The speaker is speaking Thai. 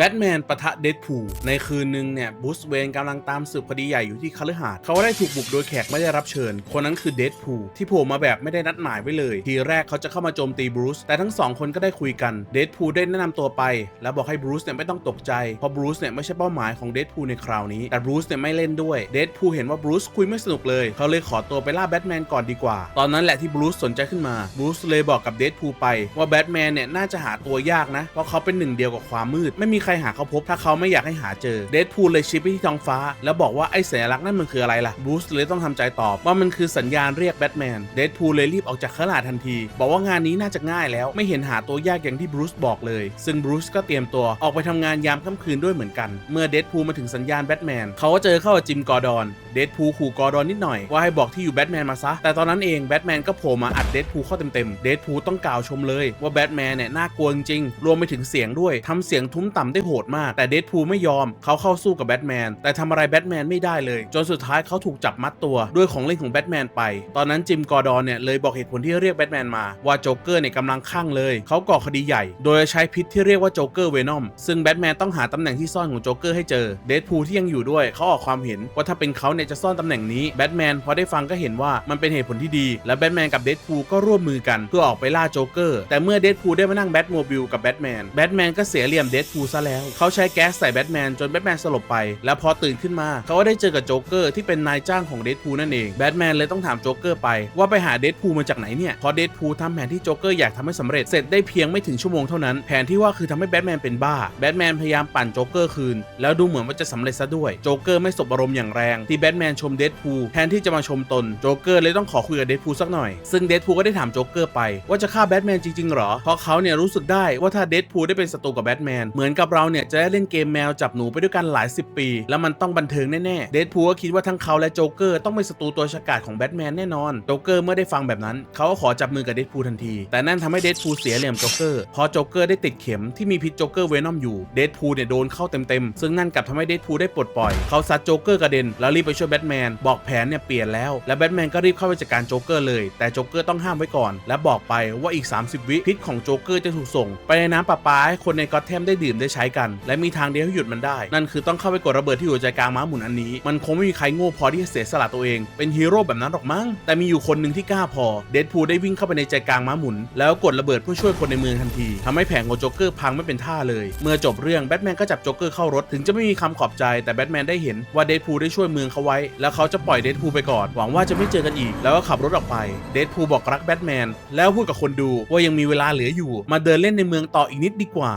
แบทแมนปะทะเดดพูลในคืนหนึ่งเนี่ยบรูซเวนกำลังตามสืบคดีใหญ่อยู่ที่คฤหาสน์เขาได้ถูกบุกโดยแขกไม่ได้รับเชิญ คนนั้นคือเดดพูลที่โผล่มาแบบไม่ได้นัดหมายไว้เลย ทีแรกเขาจะเข้ามาโจมตีบรูซแต่ทั้งสองคนก็ได้คุยกันเดดพูลได้แนะนำตัวไป แล้วบอกให้บรูซเนี่ยไม่ต้องตกใจเพราะบรูซเนี่ยไม่ใช่เป้าหมายของเดดพูลในคราวนี้แต่บรูซเนี่ยไม่เล่นด้วยเดดพูลเห็นว่าบรูซคุยไม่สนุกเลย เขาเลยขอตัวไปล่าแบทแมนก่อนดีกว่า ตอนนั้นแหละที่บรูซสนใจขึ้นมาบรูซเลยบอกกับเดดพูลไปว่าแบทแมนเนี่ยน่าจะหาตัวยากนะเพราะเขาเป็นหนึ่งเดียวกับความมืดไม่มีใครหาเขาพบ ถ้าเขาไม่อยากให้หาเจอเดดพูลเลยชี้ไปที่ท้องฟ้า แล้วบอกว่าไอ้สัญลักษณ์นั่นมันคืออะไรล่ะบรูซเลยต้องทำใจตอบว่ามันคือสัญญาณเรียกแบทแมนเดดพูลเลยรีบออกจากคฤหาสน์ทันที บอกว่างานนี้น่าจะง่ายแล้วไม่เห็นหาตัวยากอย่างที่บรูซบอกเลย ซึ่งบรูซก็เตรียมตัวออกไปทำงานยามค่ำคืนด้วยเหมือนกัน เมื่อเดดพูลมาถึงสัญญาณแบทแมนเขาก็เจอเข้ากับจิมกอร์ดอนเดดพูลขู่กอร์ดอนนิดหน่อยว่าให้บอกที่อยู่แบทแมนมาซะ แต่ตอนนั้นเองแบทแมนก็โผล่มาอัดเดดพูลเข้าเต็มๆเดดพูลต้องกล่าวชมเลยว่าแบทแมนเนี่ยน่ากลัวจริงๆรวมไปถึงเสียงด้วยทำเสียงทุ้มต่ำได้โหดมาก แต่เดดพูลไม่ยอมเขาเข้าสู้กับแบทแมนแต่ทำอะไรแบทแมนไม่ได้เลย จนสุดท้ายเขาถูกจับมัดตัวด้วยของเล่นของแบทแมนไป ตอนนั้นจิมกอร์ดอนเนี่ยเลยบอกเหตุผลที่เรียกแบทแมนมาว่าโจ๊กเกอร์เนี่ยกำลังข้างเลย เขาก่อคดีใหญ่ โดยใช้พิษที่เรียกว่าโจ๊กเกอร์เวนอมซึ่งแบทแมนต้องหาตำแหน่งที่ซ่อนของโจ๊กเกอร์ให้เจอเดดพูลที่ยังอยู่ด้วยเขาออกความเห็นว่าถ้าเป็นเขาเนี่ยจะซ่อนตำแหน่งนี้แบทแมนพอได้ฟังก็เห็นว่ามันเป็นเหตุผลที่ดี และแบทแมนกับเดดพูลก็ร่วมมือกันเพื่อออกไปล่าโจ๊กเกอร์แต่เมื่อเดดพูลได้มานั่งแบทโมบิลกับแบทแมนแบทแมนก็เสียเหลี่ยมเดดพูลซะแล้วเขาใช้แก๊สใส่แบทแมนจนแบทแมนสลบไป แล้วพอตื่นขึ้นมาเขาก็ได้เจอกับโจ๊กเกอร์ที่เป็นนายจ้างของเดดพูลนั่นเองแบทแมนเลยต้องถามโจ๊กเกอร์ไปว่าไปหาเดดพูลมาจากไหนเนี่ยเพราะเดดพูลทำแผนที่โจ๊กเกอร์อยากทำให้สำเร็จเสร็จได้เพียงไม่ถึงชั่วโมงเท่านั้นแผนที่ว่าคือทำให้แบทแมนเป็นบ้าแบทแมนพยายามปั่นโจ๊กเกอร์คืน แล้วดูเหมือนว่าจะสำเร็จซะด้วยโจ๊กเกอร์ไม่สบอารมณ์อย่างแรงที่แบทแมนชมเดดพูลแทนที่จะมาชมตนโจ๊กเกอร์เลยต้องขอคุยกับเดดพูลสักหน่อย ซึ่งเดดพูลก็ได้ถามโจ๊กเกอร์ไปว่าจะฆ่าแบทแมนจริงๆหรอ เพราะเขาเนี่ยรู้สึกได้ว่าถ้าเดดพูลได้เป็นศัตรูกับแบทแมนเหมือนกับเราเนี่ยจะได้เล่นเกมแมวจับหนูไปด้วยกันหลายสิบปี แล้วมันต้องบันเทิงแน่ๆเดดพูลก็คิดว่าทั้งเขาและโจ๊กเกอร์ต้องเป็นศัตรูตัวฉกาจของแบทแมนแน่นอนโจ๊กเกอร์เมื่อได้ฟังแบบนั้นเขาก็ขอจับมือกับเดดพูลทันที แต่นั่นทำให้เดดพูลเสียเหลี่ยมโจ๊กเกอร์พอโจ๊กเกอร์ได้ติดเข็มที่มีพิษโจ๊กเกอร์เวนอมอยู่เดดพูลเนี่ยโดนเข้าเต็มๆซึ่งนั่นกลับทำให้เดดพูลได้ปลดปล่อยเขาซัดโจ๊กเกอร์กระเด็นแล้วรีบไปช่วยแบทแมนบอกแผนเนี่ยเปลี่ยนแล้ว และแบทแมนก็รีบเข้าไปจัดการโจ๊กเกอร์เลย แต่โจ๊กเกอร์ต้องห้ามไว้ก่อน และบอกไปว่าอีก 30 วิพิษของโจ๊กเกอร์จะถูกส่ง ไปในน้ำประปาให้คนในก็อตแทมได้ดื่มได้ใช้กัน และมีทางเดียวให้หยุดมันได้ นั่นคือต้องเข้าไปกดระเบิดที่หัวใจกลางม้าหมุนอันนี้ มันคงไม่มีใครโง่พอที่จะเสียสละตัวเอง เป็นฮีโร่แบบนั้นหรอกมั้ง แต่มีอยู่คนหนึ่งที่กล้าพอ เดดพูลได้วิ่งเข้าไปในใจกลางม้าหมุน แล้วกดระเบิดเพื่อช่วยคนในเมืองทันทีทำให้แผงของโจ๊กเกอร์พังไม่เป็นท่าเลย เมื่อจบเรื่องแบทแมนก็จับโจ๊กเกอร์เข้ารถ ถึงจะไม่มีคำขอบใจ แต่แบทแมนได้เห็นว่าเดดพูลได้ช่วยเมืองเขาไว้ แล้วเขาจะปล่อยเดดพูลไปก่อน หวังว่าจะไม่เจอกันอีก แล้วก็ขับรถออกไป เดดพูลบอกรักแบทแมน แล้วพูดกับคนดูว่ายังมีเวลาเหลืออยู่ มาเดินเล่นในเมืองต่ออีกนิดดีกว่า